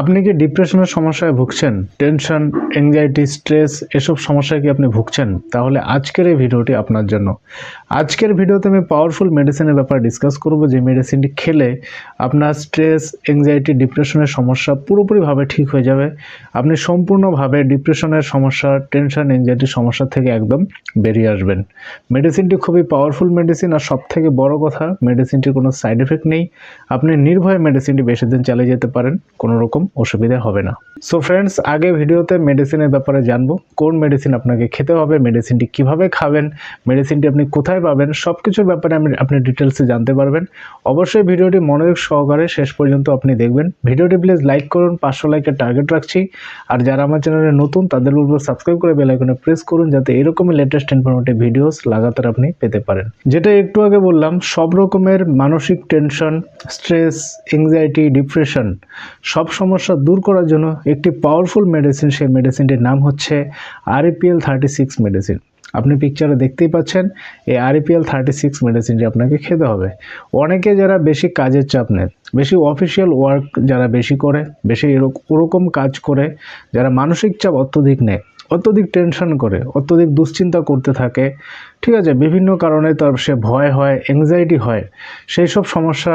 আপনি কি ডিপ্রেশনের সমস্যায় ভুগছেন? টেনশন অ্যাংজাইটি স্ট্রেস এসব সমস্যায় কি আপনি ভুগছেন? তাহলে আজকের এই ভিডিওটি আপনার জন্য। আজকের ভিডিওতে আমি পাওয়ারফুল মেডিসিনের ব্যাপারে ডিসকাস করব, যে মেডিসিনটি খেলে আপনার স্ট্রেস অ্যাংজাইটি ডিপ্রেশনের সমস্যা পুরোপুরিভাবে ঠিক হয়ে যাবে। আপনি সম্পূর্ণভাবে ডিপ্রেশনের সমস্যা টেনশন অ্যাংজাইটির সমস্যা থেকে একদম বেরিয়ে আসবেন। মেডিসিনটি খুবই পাওয়ারফুল মেডিসিন আর সব থেকে বড় কথা মেডিসিনটির কোনো সাইড এফেক্ট নেই। আপনি নির্ভয়ে মেডিসিনটি বেশি দিন চালিয়ে যেতে পারেন, কোনো রকম অসুবিধা হবে না। সো ফ্রেন্ডস আগে ভিডিওতে মেডিসিনের ব্যাপারে জানব, কোন মেডিসিন আপনাকে খেতে হবে মেডিসিনটি কীভাবে খাবেন মেডিসিনটি আপনি কোথায় পাবেন সব কিছুর ব্যাপারে আমি, আপনি ডিটেলসে জানতে পারবেন। অবশ্যই ভিডিওটি মনোযোগ সহকারে শেষ পর্যন্ত আপনি দেখবেন। ভিডিওটি প্লিজ লাইক করুন, পাঁচশো লাইকের টার্গেট রাখছি। আর যারা আমার চ্যানেলে নতুন, তাদের উপর সাবস্ক্রাইব করে বেল আইকনে প্রেস করুন, যাতে এরকমই লেটেস্ট ইনফরমেটিভ ভিডিওস লাগাতার আপনি পেতে পারেন। যেটা একটু আগে বললাম, সব রকমের মানসিক টেনশন স্ট্রেস এংজাইটি ডিপ্রেশন সব সমস্যা দূর করার জন্য একটি পাওয়ারফুল মেডিসিন সেই মেডিসিনটির নাম হচ্ছে আরএপিএল থার্টি সিক্স মেডিসিন আপনি পিকচারে দেখতেই পাচ্ছেন, এই আরএপিএল থার্টি সিক্স মেডিসিনটি আপনাকে খেতে হবে। অনেকে যারা বেশি কাজের চাপ নেন বেশি অফিসিয়াল ওয়ার্ক যারা বেশি করে, বেশি ওরকম কাজ করে, যারা মানসিক চাপ অত্যধিক নেয়, অত্যধিক টেনশন করে, অত্যধিক দুশ্চিন্তা করতে থাকে, ঠিক আছে, বিভিন্ন কারণে তার সে ভয় হয় অ্যাংজাইটি হয়, সেই সব সমস্যা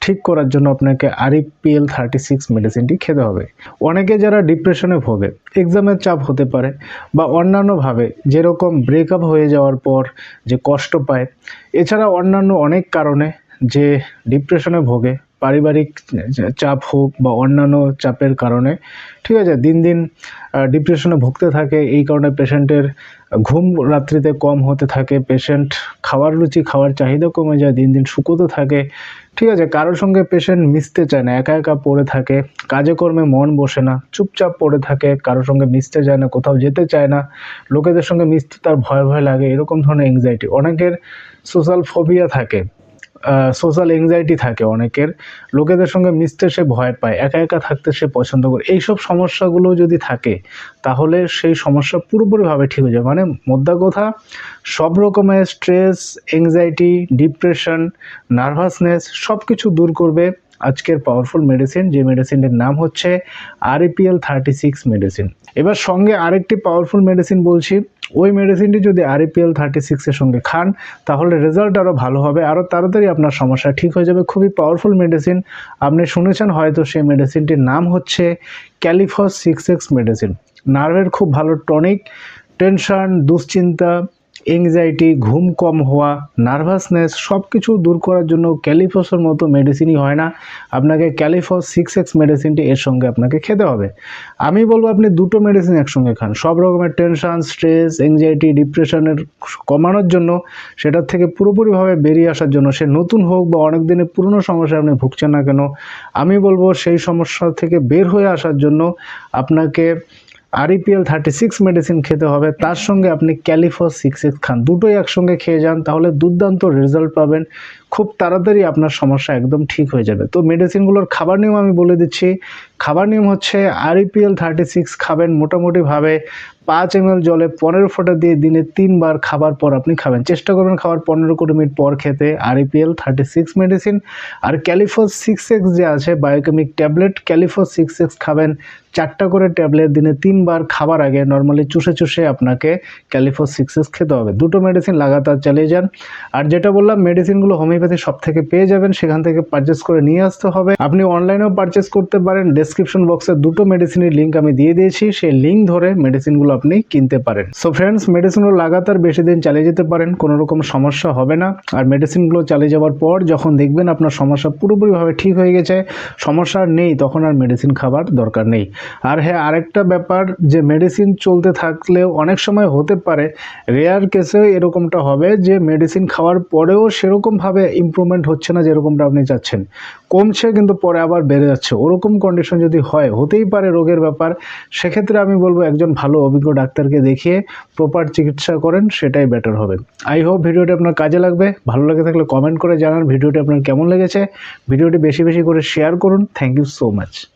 ঠিক করার জন্য আপনাকে আরইপিএল থার্টি সিক্স মেডিসিনটি খেতে হবে। অনেকে যারা ডিপ্রেশনে ভোগে এক্সামের চাপ হতে পারে বা অন্যান্যভাবে যেরকম ব্রেকআপ হয়ে যাওয়ার পর যে কষ্ট পায়, এছাড়া অন্যান্য অনেক কারণে যে ডিপ্রেশনে ভোগে পারিবারিক চাপ হোক বা অন্যান্য চাপের কারণে, ঠিক আছে, দিন দিন ডিপ্রেশনে ভুগতে থাকে, এই কারণে পেশেন্টের ঘুম রাত্রিতে কম হতে থাকে পেশেন্ট খাওয়ার রুচি, খাওয়ার চাহিদা কমে যায়, দিন দিন শুকোতে থাকে, ঠিক আছে, কারোর সঙ্গে পেশেন্ট মিশতে চায় না, একা একা পড়ে থাকে, কাজে কর্মে মন বসে না, চুপচাপ পড়ে থাকে, কারোর সঙ্গে মিশতে চায় না, কোথাও যেতে চায় না, লোকেদের সঙ্গে মিশতে তার ভয় ভয় লাগে, এরকম ধরনের এংজাইটি অনেকের সোশ্যাল ফোবিয়া থাকে। সোশ্যাল এংজাইটি থাকে অনেকের। লোকেদের সঙ্গে মিশতে সে ভয় পায়, একা একা থাকতে সে পছন্দ করে। এইসব সমস্যাগুলো যদি থাকে, তাহলে সেই সমস্যা পুরোপুরিভাবে ঠিক হয়ে যাবে। মানে মোদ্দা কথা, সব রকমের স্ট্রেস এংজাইটি ডিপ্রেশন নার্ভাসনেস সব কিছু দূর করবে। আজকের পাওয়ারফুল মেডিসিন যে মেডিসিনটির নাম হচ্ছে আরএপিএল থার্টি সিক্স মেডিসিন এবার সঙ্গে আরেকটি পাওয়ারফুল মেডিসিন বলছি। ওই মেডিসিনটি যদি আরএপিএল থার্টি সিক্সের সঙ্গে খান, তাহলে রেজাল্ট আরও ভালো হবে। আরও তাড়াতাড়ি আপনার সমস্যা ঠিক হয়ে যাবে। খুবই পাওয়ারফুল মেডিসিন আপনি শুনেছেন হয়তো সেই মেডিসিনটির নাম হচ্ছে ক্যালিফস সিক্স এক্স মেডিসিন নার্ভের খুব ভালো টনিক টেনশন দুশ্চিন্তা এংজাইটি ঘুম কম হওয়া নার্ভাসনেস সব কিছু দূর করার জন্য ক্যালিফসের মতো মেডিসিনই হয় না। আপনাকে ক্যালিফস সিক্স এক্স মেডিসিনটি এর সঙ্গে আপনাকে খেতে হবে। আমি বলব আপনি দুটো মেডিসিন একসঙ্গে খান। সব রকমের টেনশান স্ট্রেস এংজাইটি ডিপ্রেশনের কমানোর জন্য সেটার থেকে পুরোপুরিভাবে বেরিয়ে আসার জন্য সে নতুন হোক বা অনেক দিনের পুরনো সমস্যায় আপনি ভুগছেন না কেন, আমি বলব সেই সমস্যা থেকে বের হয়ে আসার জন্য আপনাকে আরইপিএল থার্টি সিক্স মেডিসিন খেতে হবে। তার সঙ্গে আপনি ক্যালিফোর সিক্স এক্স খান। দুটোই একসঙ্গে খেয়ে যান, তাহলে দুর্দান্ত রেজাল্ট পাবেন। খুব তাড়াতাড়ি আপনার সমস্যা একদম ঠিক হয়ে যাবে। তো মেডিসিনগুলোর খাবার নিয়ম আমি বলে দিচ্ছি। খাবার নিয়ম হচ্ছে আরইপিএল থার্টি সিক্স খাবেন মোটামুটিভাবে পাঁচ এম জলে পনেরো ফোঁটা দিয়ে দিনে তিনবার খাবার পর আপনি খাবেন। চেষ্টা করবেন খাবার পনেরো কুড়ি মিনিট পর খেতে। আরইপিএল থার্টি সিক্স মেডিসিন আর ক্যালিফোস সিক্স এক্স যে আছে biochemic tablet Calphos six X খাবেন। চারটা করে ট্যাবলেট দিনে তিনবার খাবার আগে নর্মালি চুষে চুষে আপনাকে ক্যালিফোস সিক্স এক্স খেতে হবে। দুটো মেডিসিন লাগাতার চালিয়ে যান। আর যেটা বললাম মেডিসিনগুলো হোমিওপ্যাথি সব থেকে পেয়ে যাবেন, সেখান থেকে পারচেস করে নিয়ে আসতে হবে। আপনি অনলাইনেও পারচেস করতে পারেন ডেসক্রিপশন বক্সে দুটো মেডিসিনের লিঙ্ক আমি দিয়ে দিয়েছি, সেই লিঙ্ক ধরে মেডিসিনগুলো আপনি কিনতে পারেন। সো ফ্রেন্ডস মেডিসিনগুলো লাগাতার বেশি দিন চালিয়ে যেতে পারেন, কোনো রকম সমস্যা হবে না। আর মেডিসিনগুলো চালিয়ে যাওয়ার পর যখন দেখবেন আপনার সমস্যা পুরোপুরিভাবে ঠিক হয়ে গেছে, সমস্যা নেই, তখন আর মেডিসিন খাবার দরকার নেই। আর হ্যাঁ আরেকটা ব্যাপার, যে মেডিসিন চলতে থাকলেও অনেক সময় হতে পারে রেয়ার কেসেও এরকমটা হবে যে মেডিসিন খাওয়ার পরেও সেরকমভাবে ইমপ্রুভমেন্ট হচ্ছে না যেরকমটা আপনি চাচ্ছেন। কমছে কিন্তু পরে আবার বেড়ে যাচ্ছে। ওরকম কন্ডিশন যদি হয়, হতেই পারে রোগের ব্যাপার। সেক্ষেত্রে আমি বলব একজন ভালো, অভিজ্ঞ ডাক্তারকে দেখিয়ে প্রপার চিকিৎসা করেন, সেটাই বেটার হবে। আই হোপ ভিডিওটি আপনার কাজে লাগবে। ভালো লাগে থাকলে কমেন্ট করে জানান ভিডিওটি আপনার কেমন লেগেছে। ভিডিওটি বেশি বেশি করে শেয়ার করুন। Thank you so much